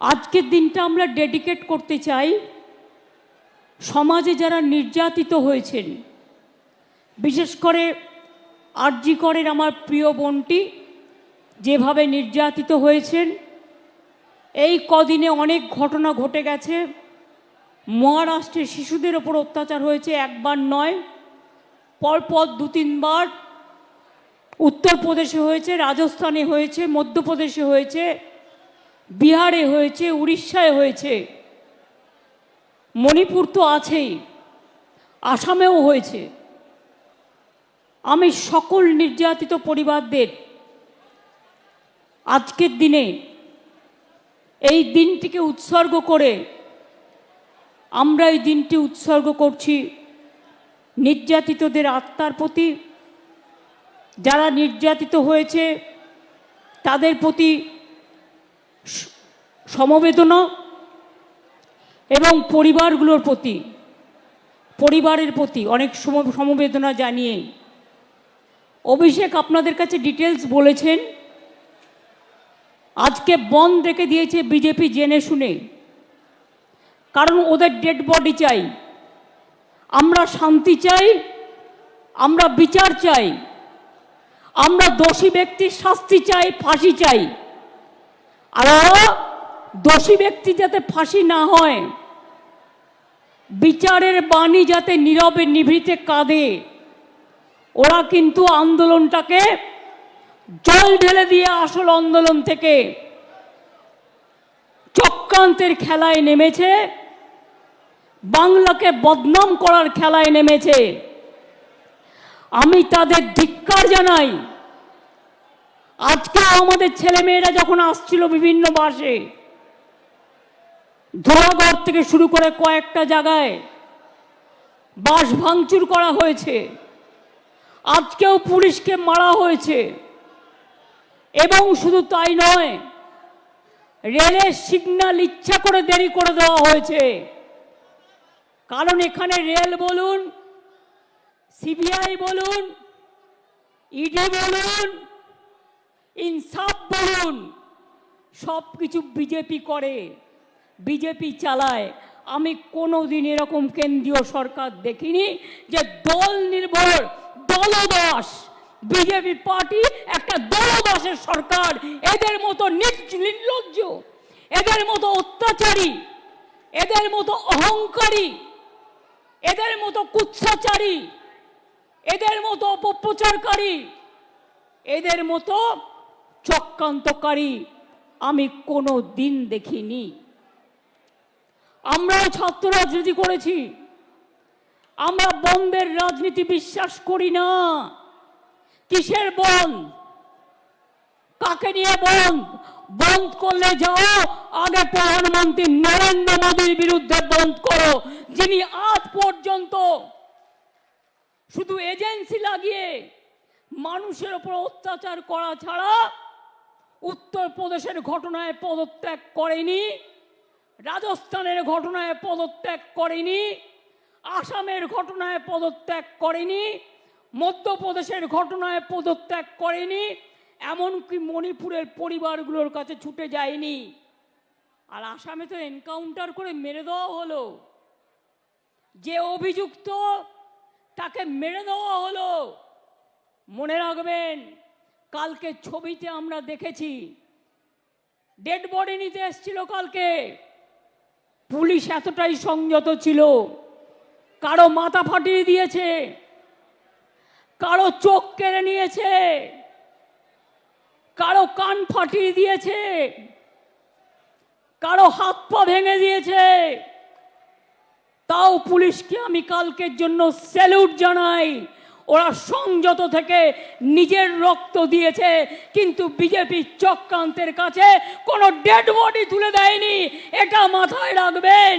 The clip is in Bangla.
আজকের দিনটা আমরা ডেডিকেট করতে চাই সমাজে যারা নির্যাতিত হয়েছেন, বিশেষ করে আরজি করের আমার প্রিয় বোনটি যেভাবে নির্যাতিত হয়েছেন, এই কদিনে অনেক ঘটনা ঘটে গেছে। মহারাষ্ট্রে শিশুদের ওপর অত্যাচার হয়েছে, একবার নয়, পরপর দু তিনবার। উত্তরপ্রদেশে হয়েছে, রাজস্থানে হয়েছে, মধ্যপ্রদেশে হয়েছে। বিহারে হয়েছে, উড়িষ্যায় হয়েছে, মণিপুর তো আছেই, আসামেও হয়েছে। আমি সকল নির্যাতিত পরিবারদের আজকের দিনে এই দিনটিকে উৎসর্গ করে আমরা এই দিনটি উৎসর্গ করছি নির্যাতিতদের আত্মার প্রতি। যারা নির্যাতিত হয়েছে, তাদের প্রতি সমবেদনা এবং পরিবারগুলোর প্রতি, পরিবারের প্রতি অনেক সম- সমবেদনা জানিয়ে অভিষেক আপনাদের কাছে ডিটেলস বলেছেন। আজকে বন্ধ রেখে দিয়েছে বিজেপি জেনে শুনে। কারণ ওদের ডেড বডি চাই। আমরা শান্তি চাই, আমরা বিচার চাই। আমরা দোষী ব্যক্তির শাস্তি চাই, ফাঁসি চাই। আর দোষী ব্যক্তি যাতে ফাঁসি না হয়, বিচারের বাণী যাতে নীরবে নিভৃতে কাঁদে, ওরা কিন্তু আন্দোলনটাকে জল ঢেলে দিয়ে আসল আন্দোলন থেকে চক্রান্তের খেলায় নেমেছে, বাংলাকে বদনাম করার খেলায় নেমেছে। আমি তাদের ধিক্কার জানাই আজকে আমাদের ছেলেমেয়েরা যখন আসছিল বিভিন্ন বাসে ধোলাগড় থেকে শুরু করে কয়েকটা জায়গায় বাস ভাঙচুর করা হয়েছে, আজকেও পুলিশকে মারা হয়েছে। এবং শুধু তাই নয়, রেলের সিগন্যাল ইচ্ছা করে দেরি করে দেওয়া হয়েছে। কারণ এখানে রেল বলুন, সিবিআই বলুন, ইডি বলুন ইনসাফ বলুন। সব কিছু বিজেপি করে, বিজেপি চালায়। আমি কোনো দিন এরকম কেন্দ্রীয় সরকার দেখিনি যে দল নির্ভর দলদাস বিজেপি পার্টি একটা দলদাসের সরকার। এদের মতো নির্লজ্জ, এদের মতো অত্যাচারী, এদের মতো অহংকারী, এদের মতো কুৎসাচারী এদের মতো অপপ্রচারকারী, এদের মতো চক্রান্তকারী আমি কোনো দিন দেখিনি। আমরাও ছাত্র রাজনীতি করেছি। আমরা বন্ধের রাজনীতি বিশ্বাস করি না। কিসের বন্ধ? কাকে নিয়ে বন্ধ? বন্ধ করলে যাও, আগে প্রধানমন্ত্রী নরেন্দ্র মোদীর বিরুদ্ধে বন্ধ করো, যিনি আজ পর্যন্ত শুধু এজেন্সি লাগিয়ে মানুষের ওপর অত্যাচার করা ছাড়া উত্তরপ্রদেশের ঘটনায় পদত্যাগ করেনি, রাজস্থানের ঘটনায় পদত্যাগ করেনি, আসামের ঘটনায় পদত্যাগ করেনি, মধ্যপ্রদেশের ঘটনায় পদত্যাগ করেনি, এমনকি মণিপুরের পরিবারগুলোর কাছে ছুটে যায়নি। আর আসামে তো এনকাউন্টার করে মেরে দেওয়া হলো। যে অভিযুক্ত তাকে মেরে দেওয়া হলো, মনে রাখবেন কালকে ছবিতে আমরা দেখেছি। ডেড বডি নিতে এসেছিল কালকে। পুলিশ এতটাই সংযত ছিল। কারও মাথা ফাটিয়ে দিয়েছে। কারও চোখ কেড়ে নিয়েছে। কারও কান ফাটিয়ে দিয়েছে। কারও হাত পা ভেঙে দিয়েছে। তাও পুলিশকে আমি কালকের জন্য স্যালুট জানাই। ওরা সংযত থেকে নিজের রক্ত দিয়েছে, কিন্তু বিজেপি চক্রান্তের কাছে কোনো ডেড বডি তুলে দেয়নি, এটা মাথায় রাখবেন।